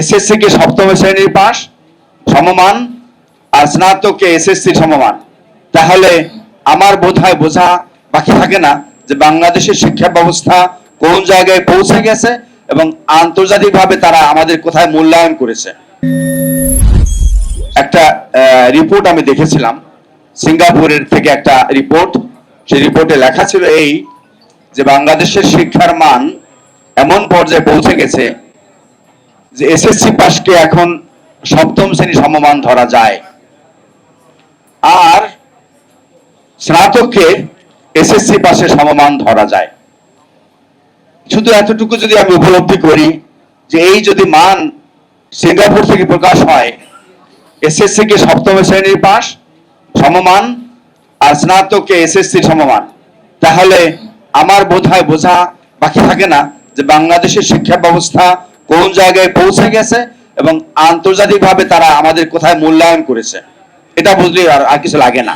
SSC কে সপ্তম শ্রেণির পাশ, সমমান, আর স্নাতককে এসএসসি সমমান। তাহলে আমার বোধহয় বোঝা বাকি থাকে না যে বাংলাদেশের শিক্ষা ব্যবস্থা কোন জায়গায় পৌঁছে গেছে এবং আন্তর্জাতিকভাবে তারা আমাদের কোথায় মূল্যায়ন করেছে। একটা রিপোর্ট আমি দেখেছিলাম। সিঙ্গাপুরের থেকে একটা রিপোর্ট সেই রিপোর্টে লেখা ছিল এই যে বাংলাদেশের শিক্ষার মান এমন পর্যায়ে পৌঁছে গেছে যে এসএসসি পাসকে এখন সপ্তম শ্রেণি সমমান ধরা যায়। আর স্নাতককে এসএসসি পাশে সমমান ধরা যায়। শুধু এতটুকু যদি আমি উপলব্ধি করি যে এই যদি মান সিঙ্গাপুর থেকে প্রকাশ হয় এসএসসি কে সপ্তম শ্রেণির পাস সমমান আর স্নাতককে এসএসসি সমমান। তাহলে আমার বোধ হয় বোঝা বাকি থাকে না যে বাংলাদেশের শিক্ষা ব্যবস্থা কোন জায়গায় পৌঁছে গেছে এবং আন্তর্জাতিকভাবে তারা আমাদের কোথায় মূল্যায়ন করেছে, এটা বুঝলে আর আর কিছু লাগে না।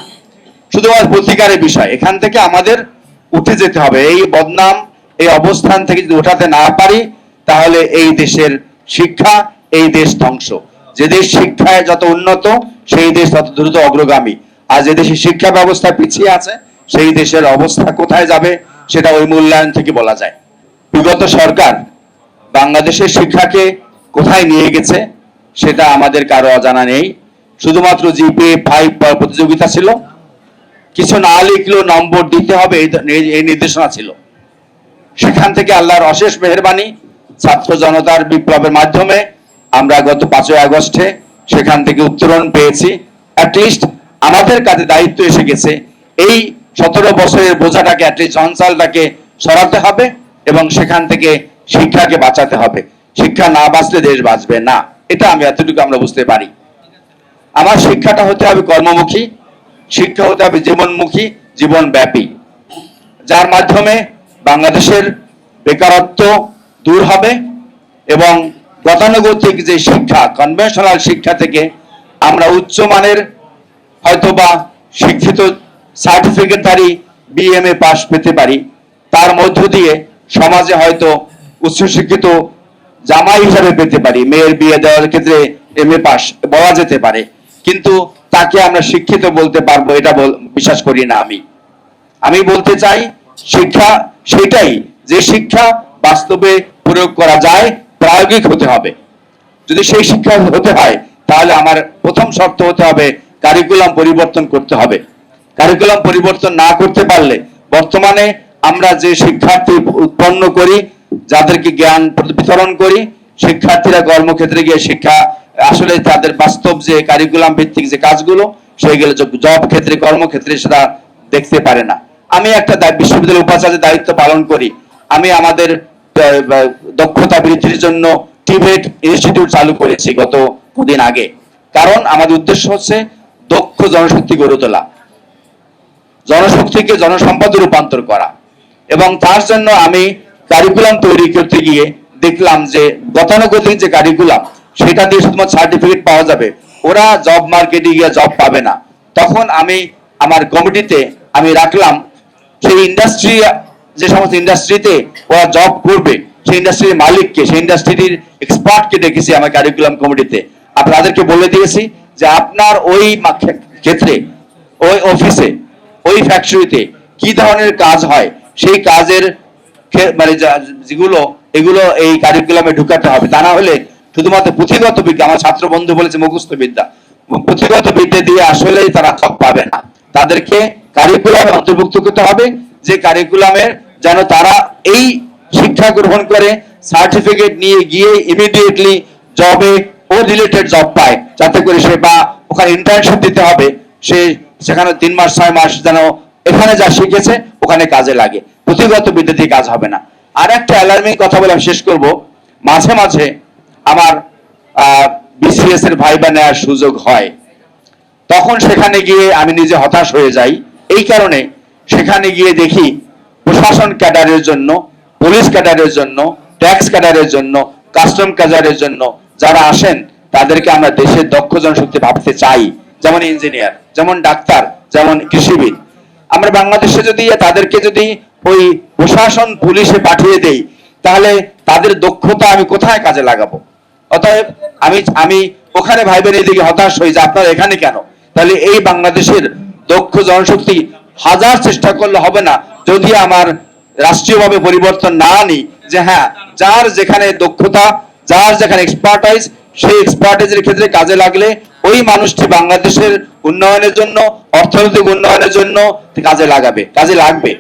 শুধুমাত্র প্রতিকারের বিষয়, এখান থেকে আমাদের উঠে যেতে হবে। এই বদনাম, এই অবস্থান থেকে যদি উঠাতে না পারি, তাহলে এই দেশের শিক্ষা, এই দেশ ধ্বংস। যে দেশ শিক্ষায় যত উন্নত, সেই দেশ তত দ্রুত অগ্রগামী। আর যে দেশের শিক্ষা ব্যবস্থা পিছিয়ে আছে, সেই দেশের অবস্থা কোথায় যাবে, সেটা ওই মূল্যায়ন থেকে বলা যায়। বিগত সরকার বাংলাদেশের শিক্ষাকে কোথায় নিয়ে গেছে, সেটা আমাদের কারও অজানা নেই। শুধুমাত্র জিপে ফাইভ প্রতিযোগিতা ছিল। কিছু না লিখলেও নম্বর দিতে হবে, এই নির্দেশনা ছিল। সেখান থেকে আল্লাহর অশেষ মেহরবানি ছাত্র জনতার বিপ্লবের মাধ্যমে আমরা গত পাঁচই আগস্টে সেখান থেকে উত্তরণ পেয়েছি। অ্যাটলিস্ট আমাদের কাছে দায়িত্ব এসে গেছে, এই সতেরো বছরের বোঝাটাকে অ্যাটলিস্ট জঞ্জালটাকে সরাতে হবে এবং সেখান থেকে শিক্ষাকে বাঁচাতে হবে। শিক্ষা না বাঁচলে দেশ বাঁচবে না। এটা আমি এতটুকু আমরা বুঝতে পারি। আমার শিক্ষাটা হতে হবে কর্মমুখী, শিক্ষা হতে হবে জীবনমুখী, জীবনব্যাপী। যার মাধ্যমে বাংলাদেশের বেকারত্ব দূর হবে এবং গতানুগতিক যে শিক্ষা কনভেনশনাল শিক্ষা থেকে আমরা উচ্চমানের হয়তোবা শিক্ষিত সার্টিফিকেটধারী বিএমএ পাশ পেতে পারি। তার মধ্য দিয়ে সমাজে হয়তো উচ্চশিক্ষিত জামাই হিসাবে পেতে পারি, মেয়ের বিয়ে দেওয়ার ক্ষেত্রে এম এ পাস বলা যেতে পারে, কিন্তু তাকে আমরা শিক্ষিত বলতে পারব, এটা বিশ্বাস করি না আমি। আমি বলতে চাই, শিক্ষা সেটাই যে শিক্ষা বাস্তবে প্রয়োগ করা যায়, প্রায়োগিক হতে হবে। যদি সেই শিক্ষা হতে হয়, তাহলে আমার প্রথম শর্ত হতে হবে কারিকুলাম পরিবর্তন করতে হবে। কারিকুলাম পরিবর্তন না করতে পারলে, বর্তমানে আমরা যে শিক্ষার্থী উৎপন্ন করি, যাদেরকে জ্ঞান বিতরণ করি, শিক্ষার্থীরা কর্মক্ষেত্রে গিয়ে শিক্ষা, আসলে তাদের বাস্তব যে কারিকুলাম ভিত্তিক যে কাজগুলো, সেইগুলো জব ক্ষেত্রে, কর্মক্ষেত্রে সেটা দেখতে পারে না। আমি একটা বিশ্ববিদ্যালয় উপাচার্যের দায়িত্ব পালন করি। আমি আমাদের দক্ষতা বৃদ্ধির জন্য টিবেট ইনস্টিটিউট চালু করেছি গত কদিন আগে। কারণ আমাদের উদ্দেশ্য হচ্ছে দক্ষ জনশক্তি গড়ে তোলা। জনশক্তিকে জনসম্পদে রূপান্তর করা। এবং তার জন্য আমি কারিকুলাম তৈরি করতে গিয়ে দেখলাম যে গতানুগতিক যে কারিকুলাম সেটা দিয়ে শুধুমাত্র সার্টিফিকেট পাওয়া যাবে। ওরা জব মার্কেটে গিয়ে জব পাবে না। তখন আমি আমার কমিটিতে আমি রাখলাম, সেই ইন্ডাস্ট্রি যে সমস্ত ইন্ডাস্ট্রিতে ওরা জব করবে, সেই ইন্ডাস্ট্রির মালিককে, সেই ইন্ডাস্ট্রির এক্সপার্টকে ডেকেছি আমার কারিকুলাম কমিটিতে আপনাদেরকে বলে দিয়েছি যে আপনার ওই ক্ষেত্রে, ওই অফিসে ওই ফ্যাক্টরিতে কি ধরনের কাজ হয় সেই কাজের মানে যেগুলো, এগুলো এই কারিকুলামে ঢুকাতে হবে। তা না হলে শুধুমাত্র পুঁথিগত বিদ্যা, আমার ছাত্র বন্ধু বলেছে মুখস্থ বিদ্যা। পুঁথিগত বিদ্যা দিয়ে আসলেই তারা সব পাবে না। তাদেরকে কারিকুলামে অন্তর্ভুক্ত করতে হবে, যে কারিকুলামের যেন তারা এই শিক্ষা গ্রহণ করে, সার্টিফিকেট নিয়ে গিয়ে ইমিডিয়েটলি জবে ও রিলেটেড জব পায়। যাতে করে সে বা ওখানে ইন্টার্নশিপ দিতে হবে, সে সেখানে তিন মাস, ছয় মাস যেন এখানে যা শিখেছে, ওখানে কাজে লাগে। পুঁথিগত বিদ্যা দিয়ে কাজ হবে না। আর একটা অ্যালার্মিং কথা বলে আমি শেষ করব। মাঝে মাঝে আমার বিসিএস এর ভাইবা নেওয়ার সুযোগ হয়। তখন সেখানে গিয়ে আমি নিজে হতাশ হয়ে যাই। এই কারণে সেখানে গিয়ে দেখি প্রশাসন ক্যাডারের জন্য, পুলিশ ক্যাডারের জন্য, ট্যাক্স ক্যাডারের জন্য, কাস্টম ক্যাডারের জন্য যারা আসেন, তাদেরকে আমরা দেশের দক্ষ জনশক্তি ভাবতে চাই। যেমন ইঞ্জিনিয়ার, যেমন ডাক্তার, যেমন কৃষিবিদ। আমরা বাংলাদেশে যদি তাদেরকে যদি ওই প্রশাসন, পুলিশে পাঠিয়ে দেই, তাহলে তাদের দক্ষতা আমি কোথায় কাজে লাগাবো? অতএব আমি আমি ওখানে ভাইবেন এদিকে হতাশ হই যে আপনারা এখানে কেন? তাহলে এই বাংলাদেশের দক্ষ জনশক্তি হাজার চেষ্টা করলে হবে না, যদি আমার রাষ্ট্রীয়ভাবে পরিবর্তন না আনি যে হ্যাঁ যার যেখানে দক্ষতা, যার যেখানে এক্সপার্টাইজ সেই এক্সপার্টাইজের ক্ষেত্রে কাজে লাগলে ওই মানুষটি বাংলাদেশের উন্নয়নের জন্য, অর্থনৈতিক উন্নয়নের জন্য কাজে লাগাবে, কাজে লাগবে।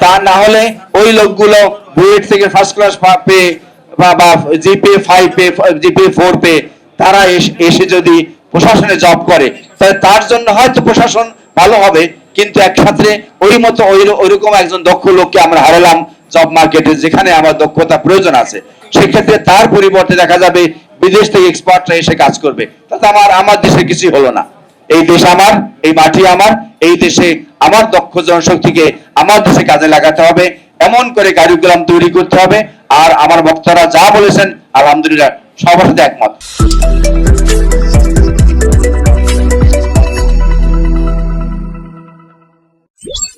তা না হলে ওই লোকগুলো বুয়েট থেকে ফার্স্ট ক্লাস পেয়ে বা জিপে ফাইভ পে জিপে ফোর পে, তারা এস- এসে যদি প্রশাসনে জব করে তাহলে তার জন্য হয়তো প্রশাসন ভালো হবে, কিন্তু একসাথে ওই মতো ওই, ওইরকম একজন দক্ষ লোককে আমরা হারালাম জব মার্কেটে যেখানে আমার দক্ষতা প্রয়োজন আছে। সেক্ষেত্রে তার পরিবর্তে দেখা যাবে বিদেশ থেকে এক্সপার্টরা এসে কাজ করবে। তাতে আমার আমার দেশে কিছুই হলো না। এই দেশ আমার, এই মাটি আমার, এই দেশে আমার দক্ষ জনশক্তিকে আমার দেশে কাজে লাগাতে হবে। এমন করে কারিকুলাম তৈরি করতে হবে। আর আমার বক্তারা যা বলেছেন, আলহামদুলিল্লাহ, সবার সাথে একমত।